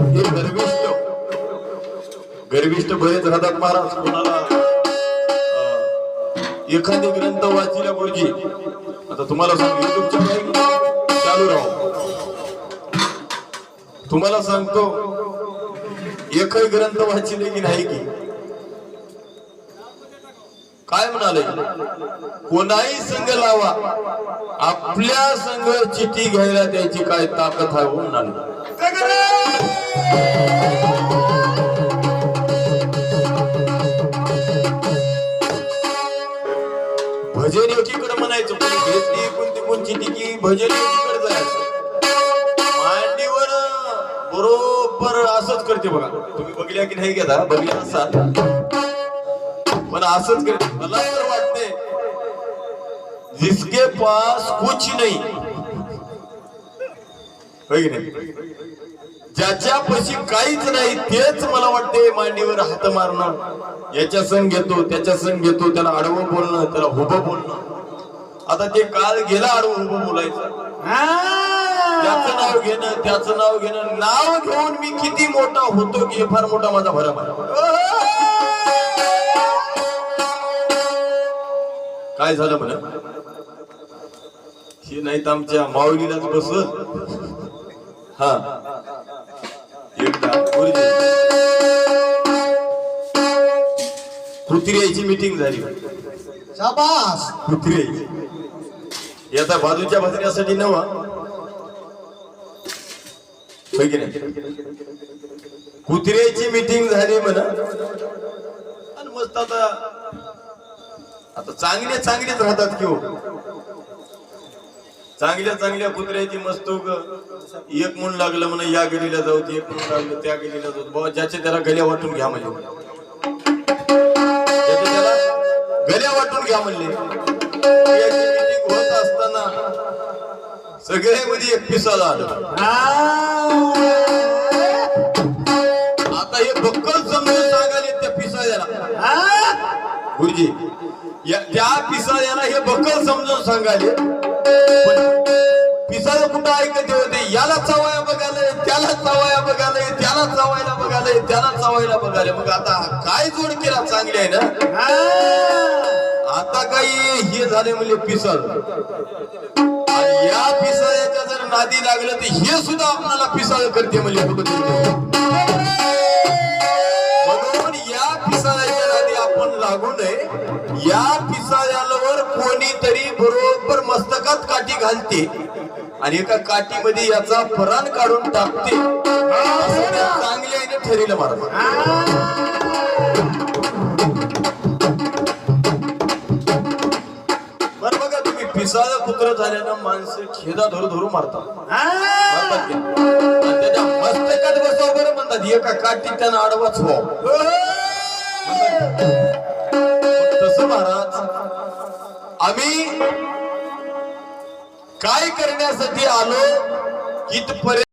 हे गर्विष्ट गर्विष्ट बरेच राहतात महाराज कोणाला? एखादी ग्रंथ वाचिला गुरुजी आता तुम्हाला सांग युट्यूबच्या चालू राहू. तुम्हाला सांगतो एकही ग्रंथ वाचिले की नाही की. काय म्हणाले? कोणाही संघ लावा आपल्या संघ चिठी घ्यायला त्याची काय ताकद आहे म्हणाले. भजन एकीकडे म्हणायचं म्हणजे घेतली कोणती कोण चिठी भजन एकीकडे जायचं मांडीवर बरोबर असंच करते बघा. तुम्ही बघल्या की नाही घेता? बघल्या असाल पण असंच करते. मला तर वाटते जिसके पास कुछ नाही ज्याच्या पशी काहीच नाही तेच मला वाटते मांडीवर हात मारणं. याच्या सण घेतो त्याच्या सण घेतो त्याला आडवं बोलणं त्याला उभं बोलणं. आता ते काळ गेला आडवं उभं बोलायचं. त्याचं नाव घेणं त्याचं नाव घेणं नाव घेऊन मी किती मोठा होतो की फार मोठा माझा भरम आहे. काय झालं म्हणा? हे नाही तर आमच्या माऊलीलाच बसवत. हा. पृथ्वीची मीटिंग झाली. शाबास. पृथ्वी याचा बाजूच्या बसण्यासाठी नवा. होय की नाही? कुत्र्याची मीटिंग झाली म्हणा. आणि मस्त आता आता चांगले चांगलेच राहतात की हो. चांगल्या चांगल्या कुत्र्याची मस्त एक म्हणून लागलं म्हणा या गलीला जाऊ ते एक म्हणून लागलं त्या गलीला जाऊ. बाबा ज्याच्या त्याला गल्या वाटून घ्या म्हणजे ज्याचे त्याला गल्या वाटून घ्या म्हणले. होत असताना सगळे मध्ये एक पिसाला आलं. आता हे बक्कल समजून सांगाले त्या पिसाळ्याला. गुरुजी या त्या पिसाळ्याला हे बक्कल समजून सांगाले. पिसाळ कुठं ऐकते होते? याला चावाया बघालय त्याला चावाया बघालय त्याला चावायला बघालय त्याला चावायला बघालय मग आता काय जोड केला चांगली आहे ना? आता काही हे झाले म्हणजे पिसळ आणि या पिसाळ्याच्या जर नादी लागलं तर हे सुद्धा आपल्याला पिसाळ करते म्हणजे म्हणून घालते आणि एका काठीमध्ये याचा परान काढून टाकते. चांगल्याने ठरलं महाराज बरं बघा तुम्ही पिसाळ कुत्र झाल्यानं माणसं खेदा धरू धरू मारतात. त्याच्या मस्तकात बसावं बरं म्हणतात. एका काठीत त्यानं आडवाच व्हावं तसं महाराज आम्ही काय करण्यासाठी आलो? इथपर्यंत